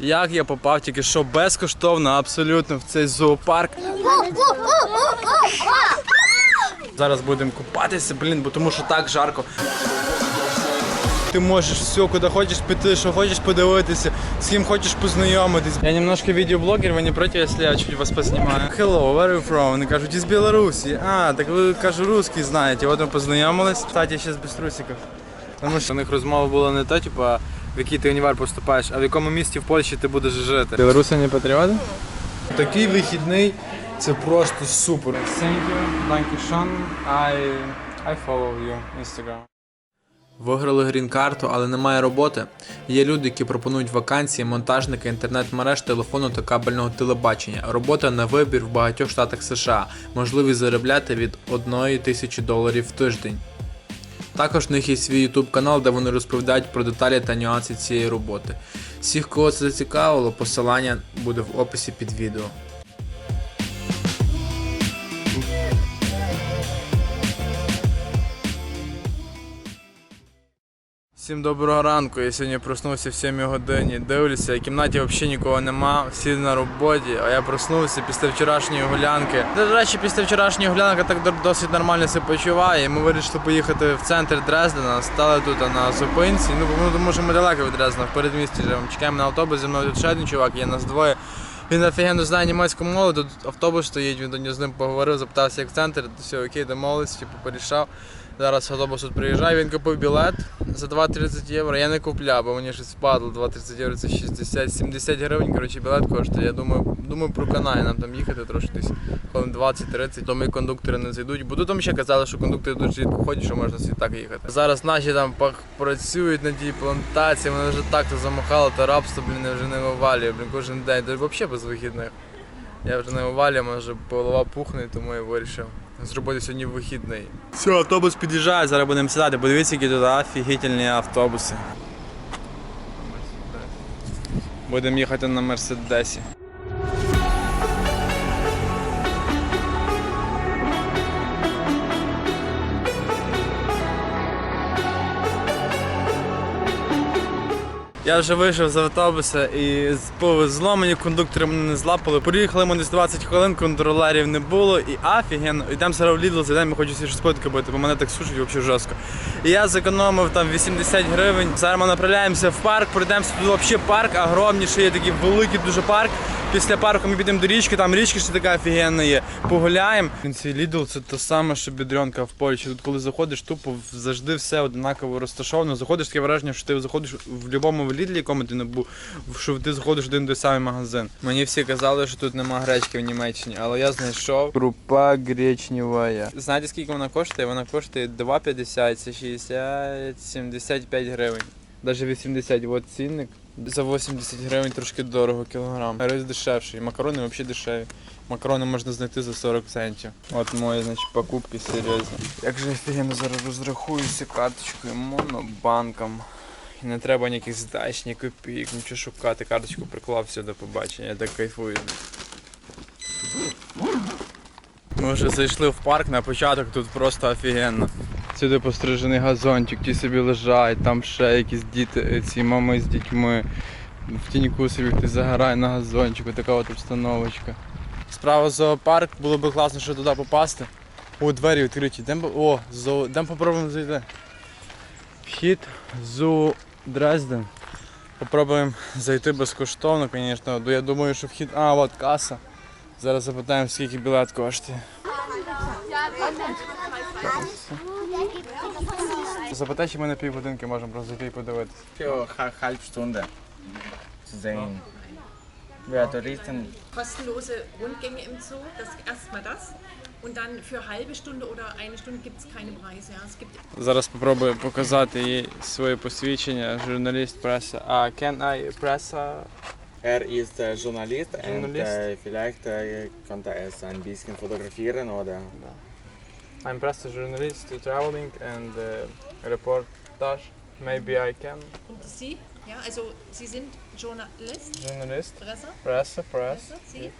Як я попав тільки що безкоштовно, абсолютно в цей зоопарк. Зараз будемо купатися, блін, бо тому що так жарко. Ти можеш все, куди хочеш піти, що хочеш подивитися, з ким хочеш познайомитись. Я немножко відеоблогер, ви не проти, якщо я чуть вас познімаю. Hello, where are you from? Вони кажуть, із Білорусі. А, так ви кажу, русский знаєте. От ми познайомились. Кстати, я ще без трусиків. Тому що у них розмова була не то, типа, в який ти універ поступаєш, а в якому місті в Польщі ти будеш жити. Білоруси не патріоти? Такий вихідний, це просто супер. Thank you, Dankeschön. I, I follow you Instagram. Виграли грін-карту, але немає роботи. Є люди, які пропонують вакансії, монтажники інтернет-мереж, телефону та кабельного телебачення. Робота на вибір в багатьох штатах США. Можливість заробляти від 1 тисячі доларів в тиждень. Також в них є свій YouTube канал, де вони розповідають про деталі та нюанси цієї роботи. Всіх, кого це зацікавило, посилання буде в описі під відео. Всім доброго ранку. Я сьогодні проснувся в 7 годині. Дивлюся, в кімнаті взагалі нікого нема, всі на роботі, а я проснувся після вчорашньої гулянки. До речі, після вчорашньої гулянки так досить нормально себе почуває. І ми вирішили поїхати в центр Дрездена. Стали тут на зупинці. Ну, ну, тому що ми далеко від Дрездена, в передмісті. Чекаємо на автобус, зі мною тут ще один чувак, є нас двоє. Він офігенно знає німецьку мову, тут автобус стоїть, він до нього з ним поговорив, запитався, як в центр, все окей, домовились, типу, порішав. Зараз автобус тут приїжджає, він купив білет за 2,30 євро. Я не купляв, бо мені щось впадло. 2,30 євро це 60-70 гривень. Коротше, білет коштує. Я думаю, думаю, проканає нам там їхати трошки десь хвилин 20-30. То ми кондуктори не зайдуть. Бо тут там ще казали, що кондуктори дуже рідко ходять, що можна собі так їхати. Зараз наші там працюють на тій плантації, вони вже так то замахали, то рабство, блін, вже не вивалює, блін, кожен день. Та взагалі без вихідних. Я вже не вивалюю, може голова пухне, тому я вирішив зробити сьогодні вихідний. Все, автобус під'їжджає, зараз будемо сідати. Подивіться, які тут офігітельні автобуси. Будемо їхати на Мерседесі. Я вже вийшов з автобуса і повезло мені кондуктори мене не злапали. Приїхали ми десь 20 хвилин, контролерів не було і офігенно. Йдемо зараз в Лідл зайдемо, хочу всі щось бити, бо мене так сушить взагалі жорстко. І я зекономив там 80 гривень. Зараз ми направляємося в парк, пройдемося тут взагалі парк, огромніший, є такий великий дуже парк. Після парку ми підемо до річки, там річка ще така офігенна є. Погуляємо. Цей Lidl це те саме, що бідренка в Польщі. Тут коли заходиш, тупо завжди все однаково розташовано. Заходиш таке враження, що ти заходиш в будь-якому Lidl, якому ти не був, що ти заходиш в один той самий магазин. Мені всі казали, що тут нема гречки в Німеччині, але я знайшов крупа гречнева. Знаєте, скільки вона коштує? Вона коштує 2,50, це 60-75 гривень. Навіть 80, от цінник. За 80 гривень трошки дорого кілограм. Рис дешевший, макарони взагалі дешеві. Макарони можна знайти за 40 центів. От мої, значить, покупки серйозні. Як же офігенно зараз розрахуюся карточкою монобанком. І не треба ніяких здач, ні копійок, нічого шукати. Карточку приклав, все, до побачення. Я так кайфую. Ми вже зайшли в парк на початок, тут просто офігенно. Сюди пострижений газончик, ті собі лежать, там ще якісь діти, е, ці мами з дітьми. В тіньку собі хтось загорає на газончику, така от обстановочка. Справа зоопарк, було б класно, що туди попасти. О, двері відкриті. Дем, о, зо, дем попробуємо зайти. Вхід зу Дрезден. Попробуємо зайти безкоштовно, звісно. Я думаю, що вхід. А, от каса. Зараз запитаємо, скільки білет коштує. Запитай, чи ми на півгодинки можемо просто зайти і подивитися. Für Stunde zu sehen. Wer Touristen kostenlose Rundgänge im Zoo, das erstmal das. Und dann für halbe Stunde oder eine Stunde gibt es keine Preise. Ja. Es gibt Зараз спробую показати їй своє посвідчення, журналіст преса. А can I преса? Er ist äh, Journalist, und Journalist. äh, vielleicht äh, konnte er es ein bisschen fotografieren oder I'm press journalist to traveling and uh, reportage. Maybe I can. und Sie, ja, also Sie sind Journalist, Journalist, Presse, преса, прес. Presse, Sie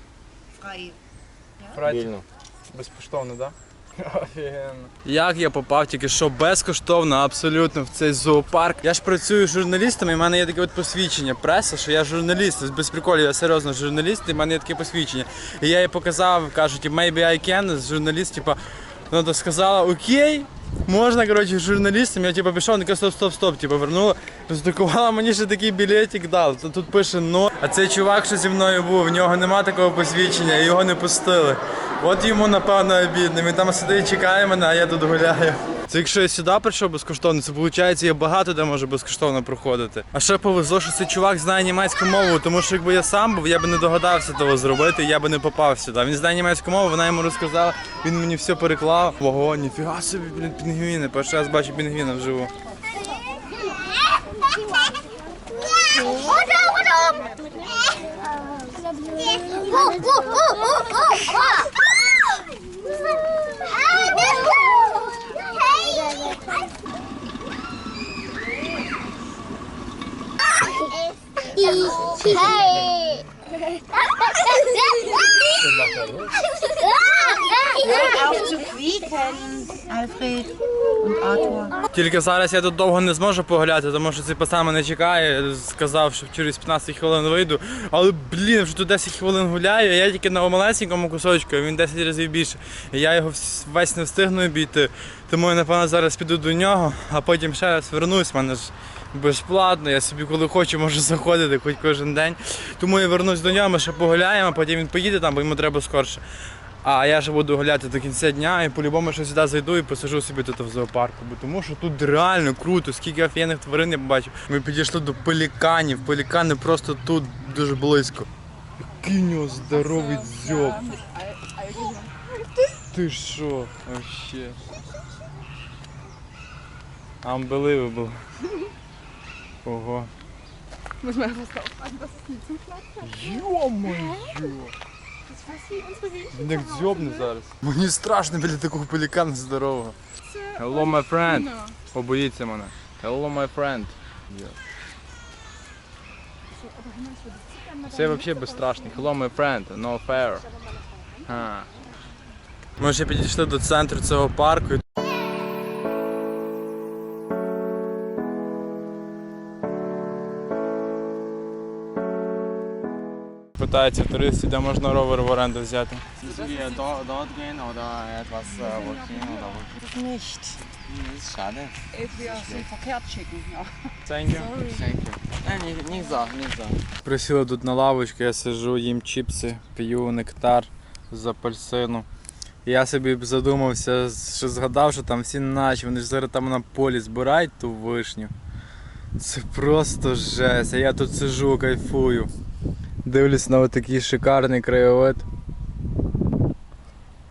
frei. Праць Вільно. безкоштовно, так? Офігенно. Як я попав тільки що безкоштовно абсолютно в цей зоопарк. Я ж працюю журналістом, і в мене є таке от посвідчення преса, що я журналіст. Без приколів, я серйозно журналіст, і в мене є таке посвідчення. І я їй показав, кажуть, maybe I can, з журналіст, типа, вона то сказала, окей. Можна, коротше, журналістам, я типу пішов, така стоп, стоп, стоп, типу, вернула, роздрукувала мені ще такий білетик. Тут, тут пише но. А цей чувак, що зі мною був, в нього нема такого посвідчення, його не пустили. От йому, напевно, обідно. Він там сидить, чекає мене, а я тут гуляю. Це якщо я сюди прийшов безкоштовно, це виходить, я багато де можу безкоштовно проходити. А ще повезло, що цей чувак знає німецьку мову, тому що якби я сам був, я би не догадався того зробити, я би не попав сюди. Він знає німецьку мову, вона йому розказала, він мені все переклав. Ого, ніфіга собі, блін, пінгвіни. Перший раз бачу пінгвіна вживу. Тільки зараз я тут довго не зможу погуляти, тому що цей пацан мене чекає, сказав, що через 15 хвилин вийду. Але блін, вже тут 10 хвилин гуляю, а я тільки на малесенькому кусочку, він 10 разів більше. І я його весь не встигну обійти. Тому я напевно зараз піду до нього, а потім ще раз вернусь. У мене ж безплатно, я собі коли хочу можу заходити хоч кожен день. Тому я вернусь до нього, ми ще погуляємо, потім він поїде там, бо йому треба скорше. А я ж буду гуляти до кінця дня і по-любому ще сюди зайду і посажу собі тут в зоопарку. Бо тому що тут реально круто, скільки офігенних тварин я побачив. Ми підійшли до пеліканів. Пелікани просто тут дуже близько. Який у нього здоровий дзьоб. Ти що? Вообще. Unbelievable. Ого. Muss man einfach aufpassen, dass es nicht zu flach Йо-моє! Das fasst wie unsere Hühnchen. Він як дзьобне зараз. Мені страшно біля такого пелікана здорового. Hello, my friend. Побоїться мене. Hello, my friend. Це взагалі безстрашний. Hello, my friend. No fair. Ми вже підійшли до центру цього парку. Питається туристів, де можна ровер в оренду взяти. Присіли тут на лавочку, я сиджу, їм чіпси, п'ю нектар з апельсину. Я собі задумався, що згадав, що там всі наші, вони ж зараз там на полі збирають ту вишню. Це просто жесть. А я тут сижу, кайфую. Дивлюсь на такий шикарний краєвид.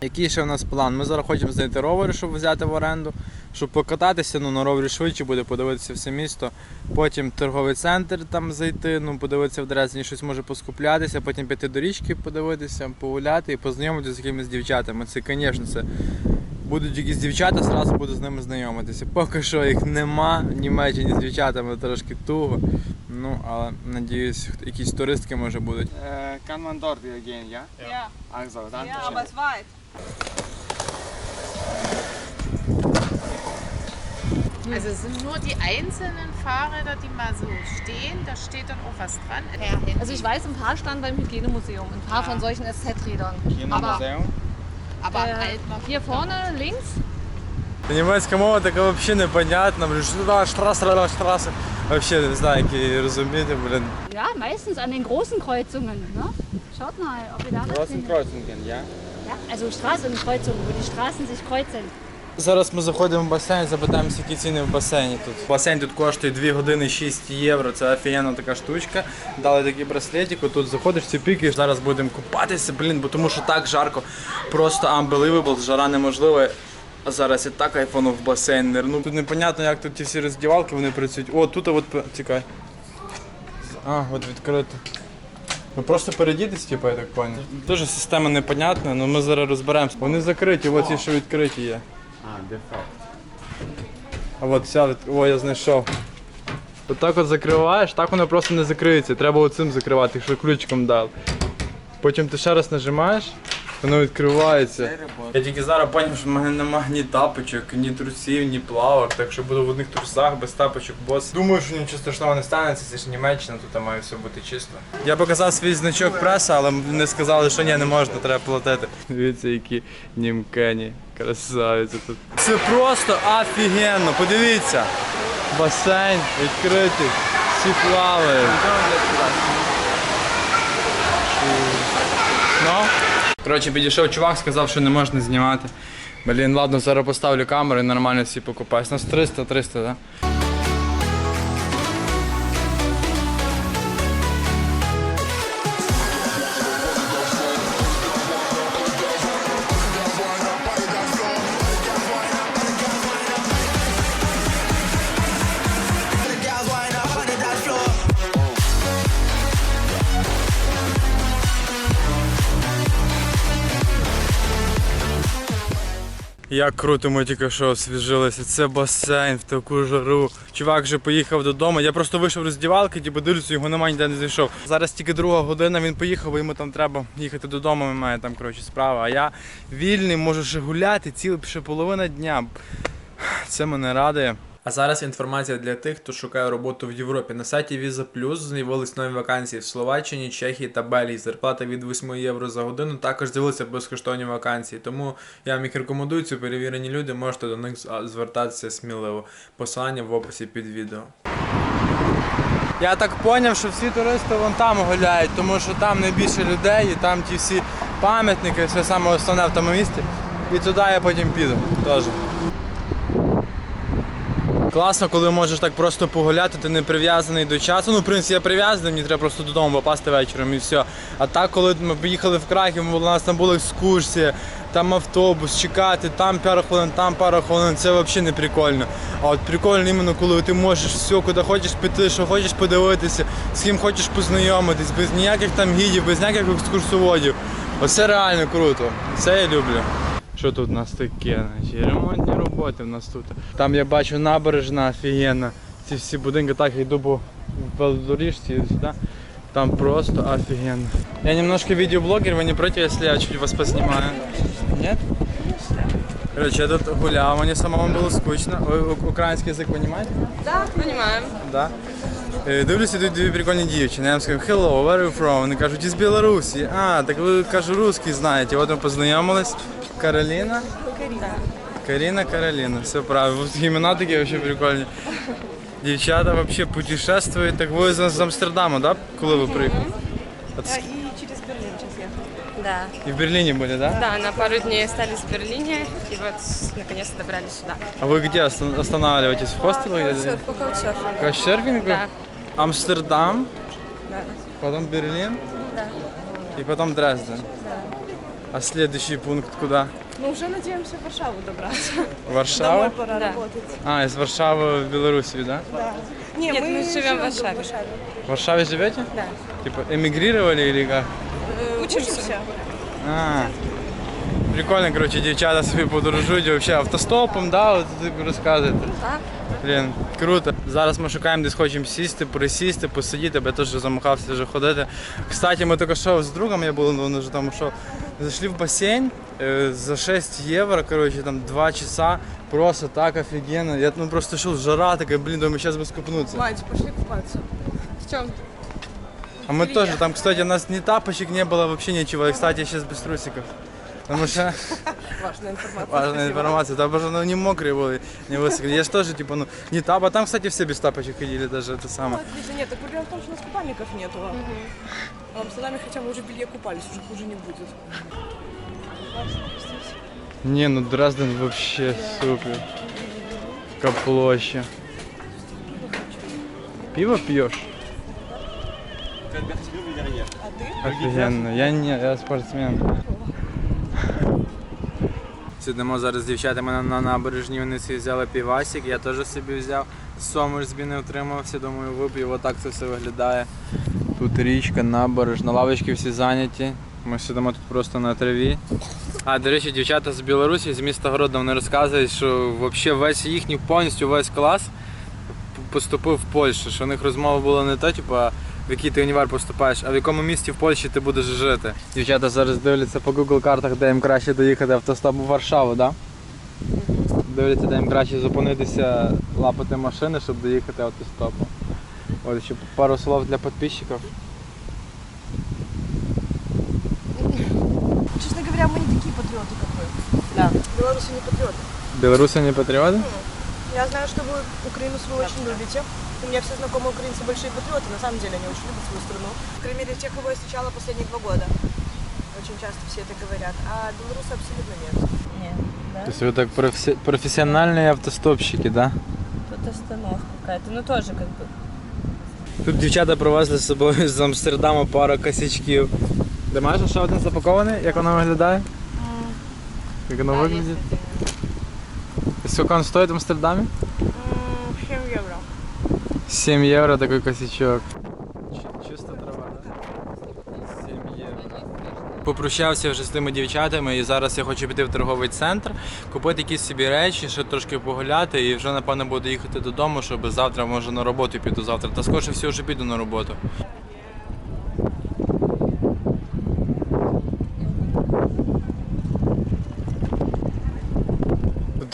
Який ще в нас план? Ми зараз хочемо знайти ровери, щоб взяти в оренду, щоб покататися, ну на ровері швидше буде, подивитися все місто. Потім торговий центр там зайти, ну подивитися в Дрездені, щось може поскуплятися, потім піти до річки, подивитися, погуляти і познайомитися з якимись дівчатами. Це, звісно, це будуть якісь дівчата, зразу буду з ними знайомитися. Поки що їх нема в Німеччині з дівчатами трошки туго. Ну, але надіюсь, якісь туристки може будуть. Äh, kann man dort wieder gehen, ja? Ja. Also, danke ja, schön. aber es ist weit. Also es sind nur die einzelnen Fahrräder, die mal so stehen. Da steht dann auch was dran. Also ich weiß, ein paar standen beim Hygienemuseum, ein paar von solchen SZ-Rädern. Hier noch Aber Museum. Aber äh, halt noch hier vorne links, Німецька мова така взагалі непонятна, блін, що туди штраса, штраса. Взагалі не знаю, як її розуміти, блін. Ja, meistens an den großen Kreuzungen. Ne? Schaut mal, ob ihr da was Großen findet. Kreuzungen, ja? Ja, also Straßenkreuzungen, wo die Straßen sich kreuzen. Зараз ми заходимо в басейн, запитаємося, які ціни в басейні тут. Басейн тут коштує 2 години 6 євро. Це офігенна така штучка. Дали такий браслетик, тут заходиш, ці пікаєш. Зараз будемо купатися, блін, бо тому що так жарко. Просто unbelievable, жара неможлива. А зараз я так айфону в басейн нирну. Тут непонятно, як тут ті всі роздівалки вони працюють. О, тут от тікай. А, от відкрито. Ви просто перейдітесь, типу, я так понял. Дуже система непонятна, але ми зараз розберемося. Вони закриті, от ті, що відкриті є. Ah, defekt. А от ця, від- о, я знайшов. От так от закриваєш, так воно просто не закриється. Треба оцим закривати, якщо ключиком дав. Потім ти ще раз нажимаєш, Воно відкривається. Я тільки зараз зрозумів, що в мене немає ні тапочок, ні трусів, ні плавок, так що буду в одних трусах без тапочок, бос. Думаю, що нічого страшного не станеться, це ж Німеччина, тут має все бути чисто. Я показав свій значок преса, але не сказали, що ні, не можна, треба платити. Дивіться, які німкені, красавиці тут. Це просто офігенно, подивіться. Басейн відкритий, всі плавають. Ну? Коротше, підійшов чувак, сказав, що не можна знімати. Блін, ладно, зараз поставлю камеру і нормально всі покупаюсь. Нас 300, 300, так? Да? Як круто ми тільки що освіжилися. Це басейн в таку жару. Чувак вже поїхав додому. Я просто вийшов з роздівалки, типу дивлюся, його немає ніде не зайшов. Зараз тільки друга година, він поїхав, бо йому там треба їхати додому, він має там коротше справа. А я вільний, можу ще гуляти, цілу ще половина дня. Це мене радує. А зараз інформація для тих, хто шукає роботу в Європі. На сайті Visa Plus з'явились нові вакансії в Словаччині, Чехії та Белгії. Зарплата від 8 євро за годину. Також з'явилися безкоштовні вакансії. Тому я вам їх рекомендую. Це перевірені люди. Можете до них звертатися сміливо. Посилання в описі під відео. Я так зрозумів, що всі туристи вон там гуляють, тому що там найбільше людей, і там ті всі пам'ятники, все саме основне в тому місті. І туди я потім піду теж. Класно, коли можеш так просто погуляти, ти не прив'язаний до часу. Ну, в принципі, я прив'язаний, мені треба просто додому попасти вечором і все. А так, коли ми поїхали в Краків, у нас там була екскурсія, там автобус, чекати, там пару хвилин, там пару хвилин, це взагалі не прикольно. А от прикольно іменно, коли ти можеш все, куди хочеш піти, що хочеш подивитися, з ким хочеш познайомитись, без ніяких там гідів, без ніяких екскурсоводів. Оце реально круто. Це я люблю. Що тут у нас таке? Значить, ремонтні роботи в нас тут. Там я бачу набережна офігенна. Ці всі будинки так я йду по велодоріжці і сюди. Там просто офігенно. Я немножко видеоблогер, вы не против, если я чуть вас поснимаю? Нет? Короче, я тут гулял, мне самому было скучно. Вы у- український язик понимаете? Да, понимаем. Да. Е, Дивлюся, тут дві прикольні дівчини. Я їм скажу, hello, where are you from? Вони кажуть, із Білорусі. А, так ви кажу, русський знаєте. От ми познайомились. Кароліна? Каріна, Кароліна, все правильно. Вот імена такі взагалі прикольні. Дівчата взагалі путешествують. Так ви з з Амстердаму, да? Коли ви приїхали? От с- И через Берлин сейчас ехали. Да. І в Берліні були, да? Да, на пару дней остались в Берлине и вот наконец-то добрались сюда. А ви где оста- останавливаетесь? В хостеле? или- По каучсерфингу. Каучсерфинг? Да. Амстердам, Да. потом Берлин Да. и потом Дрезден. А следующий пункт куда? Ну, уже надеемся в Варшаву добраться. Варшава? пора Да. работать. А, из Варшавы в Белоруссию, да? Не, Нет, мы, мы живем в тут, Варшаве. В Варшаве живете? Да. Типа эмигрировали или как? Э, Учимся. А, прикольно, короче, дівчата собі подорожують вообще автостопом, да, от ти розказуєте. Так. Блін, круто. Зараз ми шукаємо, десь хочемо сісти, присісти, посидіти, бо я теж замахався вже ходити. Кстати, ми тільки що з другом я був, ну, вже там що, зайшли в басейн е, за 6 євро, короче, там 2 часа, просто так офігенно. Я ну, просто йшов, жара така, блін, думаю, зараз би скупнутися. Мать, пошли купаться. В чем? А мы тоже, там, кстати, у нас ни тапочек не было, вообще ничего. И, кстати, я сейчас без трусиков. Потому что Важная информация. важная информация, там уже ну, не мокрые были, не высохли. Я же тоже, типа, ну, не тап, а там, кстати, все без тапочек ходили даже, это самое. Отлично, нет, так проблема в том, что у нас купальников нету. А в Амстердаме хотя мы уже в белье купались, уже хуже не будет. Не, ну Дрезден вообще супер. Каплоща. Пиво пьешь? Офігенно. Я не, я спортсмен. Сидимо зараз з дівчатами на, на набережні, вони всі взяли півасик, я теж собі взяв. Сомер собі не втримався, думаю, вип'ю, отак це все виглядає. Тут річка, набережна, лавочки всі зайняті. Ми сидимо тут просто на траві. А, до речі, дівчата з Білорусі, з міста Гродно, вони розказують, що взагалі весь їхній повністю весь клас поступив в Польщу, що у них розмова була не то, типу, в який ти універ поступаєш, а в якому місті в Польщі ти будеш жити. Дівчата зараз дивляться по Google картах, де їм краще доїхати автостопом в Варшаву, так? Да? Дивляться, де їм краще зупинитися, лапати машини, щоб доїхати автостопом. От ще пару слов для підписчиків. Честно говоря, мы не такие патриоты, как вы. Да. Белорусы не патриоты. Білоруси не патріоти? Я знаю, что вы Украину свою очень любите. У меня все знакомые украинцы большие патриоты. На самом деле они очень любят свою страну. По крайней мере, тех, кого я встречала последние два года. Очень часто все это говорят. А белорусы абсолютно нет. Нет, да? Тобто ви так професі... професіональні автостопщики, так? Да? Тут остановка какая-то. Ну тоже как бы. Тут дівчата привезли з собою з Амстердаму пару косячків. Ти маєш ще один запакований? Як воно виглядає? Як воно виглядає? Сколько Скільки він стоїть в Амстердамі? 7 евро. 7 євро такий косячок. Чиста трава, так? 7 євро. Попрощався вже з тими дівчатами і зараз я хочу піти в торговий центр, купити якісь собі речі, ще трошки погуляти і вже напевно буду їхати додому, щоб завтра може на роботу піду завтра. Та скоріше всього вже піду на роботу.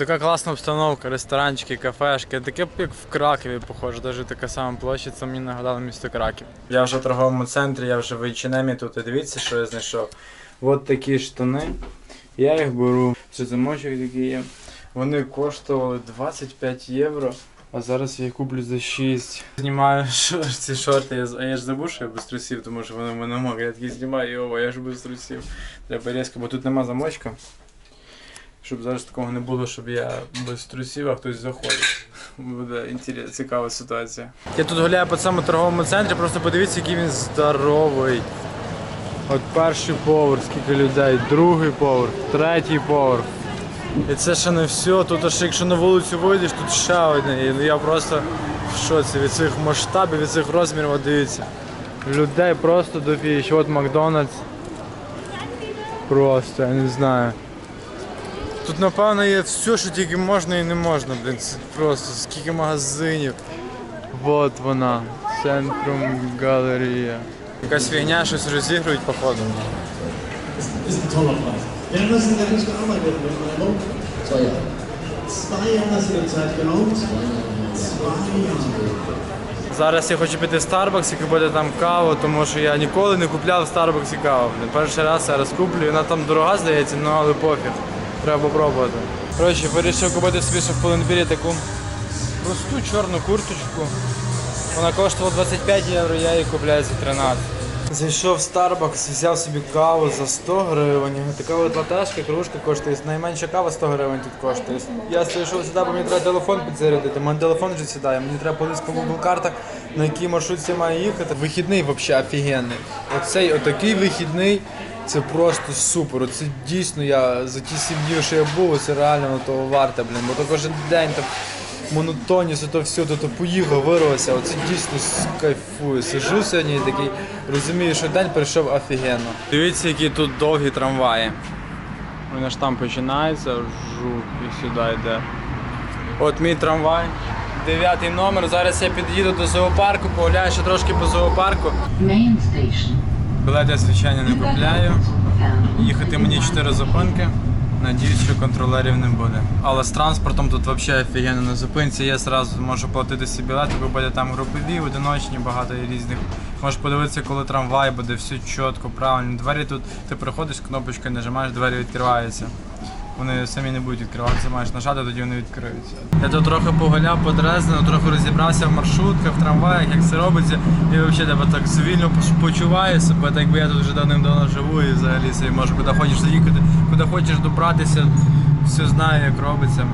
Така класна обстановка, ресторанчики, кафешки, таке як в Кракові, похоже, навіть така сама площа, це мені нагадало місто Краків. Я вже в торговому центрі, я вже в H&M тут і дивіться, що я знайшов. От такі штани. Я їх беру. Це замочок такий є. Вони коштували 25 євро, а зараз я їх куплю за 6. Знімаю ці шорти, а я ж забув, що я без трусів, тому що вони в мене мокрі. Я такий знімаю, його, я ж без трусів. Треба різко, бо тут нема замочка. Щоб зараз такого не було, щоб я без трусів, а хтось заходить. Буде інтерес, цікава ситуація. Я тут гуляю по цьому торговому центрі, просто подивіться, який він здоровий. От перший поверх, скільки людей, другий поверх, третій поверх. І це ще не все. Тут ще якщо на вулицю вийдеш, тут ще одне. І я просто в шоці від цих масштабів, від цих розмірів, дивіться. Людей просто дофіг. От Макдональдс. Просто, я не знаю. Тут, напевно, є все, що тільки можна і не можна, блін. Це просто скільки магазинів. Вот вона. Центрум галерія. Якась фігня, щось розігрують, походу. Зараз я хочу піти в Starbucks і купити там каву, тому що я ніколи не купляв в Starbucks каву. Перший раз зараз куплю, вона там дорога здається, ну але пофіг. Треба попробувати. Коротше, вирішив купити собі ще в Пуленбірі таку просту чорну курточку. Вона коштувала 25 євро, я її купляю за 13. Зайшов в Starbucks, взяв собі каву за 100 гривень. Така от латешка, кружка коштує. Найменша кава 100 гривень тут коштує. Я зайшов сюди, бо мені треба телефон підзарядити. У мене телефон вже сідає. Мені треба подивитися по Google картах, на якій маршрутці маю їхати. Вихідний взагалі офігенний. Оцей отакий вихідний. Це просто супер. Оце дійсно я за ті сім днів, що я був, це реально на того варте, блін. Бо то кожен день там монотонність, то все, то, то поїхав, вирвався. Оце дійсно кайфую. Сижу сьогодні і такий, розумію, що день пройшов офігенно. Дивіться, які тут довгі трамваї. Він аж там починається, жук і сюди йде. От мій трамвай. Дев'ятий номер. Зараз я під'їду до зоопарку, погуляю ще трошки по зоопарку. Main station. Білет я, звичайно, не купляю. Їхати мені 4 зупинки. Надіюсь, що контролерів не буде. Але з транспортом тут взагалі офігенно на зупинці. Я зразу можу платити собі бо купити там групові, одиночні, багато різних. Можеш подивитися, коли трамвай буде, все чітко, правильно. Двері тут ти приходиш, кнопочкою нажимаєш, двері відкриваються. Вони самі не будуть відкриватися, маєш нажати, тоді вони відкриються. Я тут трохи погуляв по Дрездену, трохи розібрався в маршрутках, в трамваях, як це робиться. І взагалі тебе так цивільно поч- почуваю себе, так якби я тут вже давним-давно живу і взагалі собі можу куди хочеш заїхати, куди хочеш добратися, все знаю, як робиться.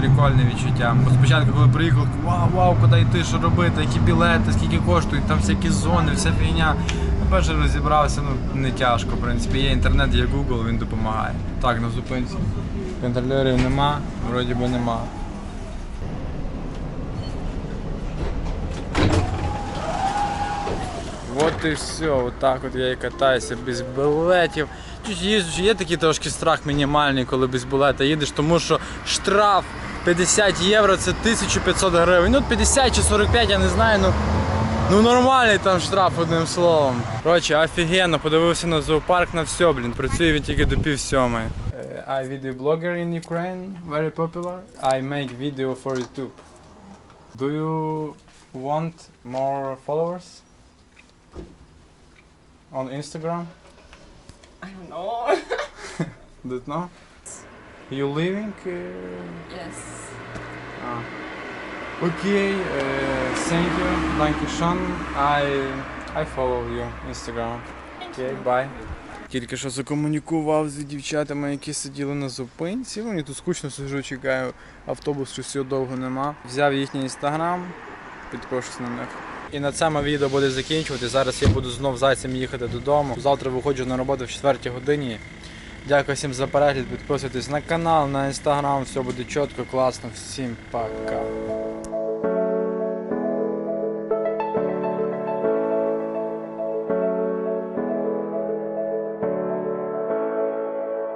Прикольне відчуття. Бо спочатку, коли приїхав, вау, вау, куди йти, що робити, які білети, скільки коштують, там всякі зони, вся фігня. Перше розібрався, ну не тяжко, в принципі. Є інтернет, є Google, він допомагає. Так, на зупинці. Контролерів нема, вроді би нема. От і все, отак от я і катаюся без білетів. Їжджу, є такий трошки страх мінімальний, коли без білета їдеш, тому що штраф 50 євро це 1500 гривень. Ну 50 чи 45, я не знаю, ну Ну нормальний там штраф одним словом. Коротше, офігенно, подивився на зоопарк на все, блін. Працює він тільки до пів сьомої. I video blogger in Ukraine, very popular. I make video for YouTube. Do you want more followers? On Instagram? I don't know. Don't know? You living? Uh, Yes. Ah. Окей, uh, thank you, Dankeschön. I, I follow you Instagram. Окей, bye. Тільки що закомунікував з дівчатами, які сиділи на зупинці. Мені тут скучно сиджу, чекаю автобус, щось його довго нема. Взяв їхній інстаграм, підпишусь на них. І на цьому відео буде закінчувати. Зараз я буду знов зайцем їхати додому. Завтра виходжу на роботу в 4 годині. Дякую всім за перегляд, підписуйтесь на канал, на інстаграм, все буде чітко, класно. Всім пока.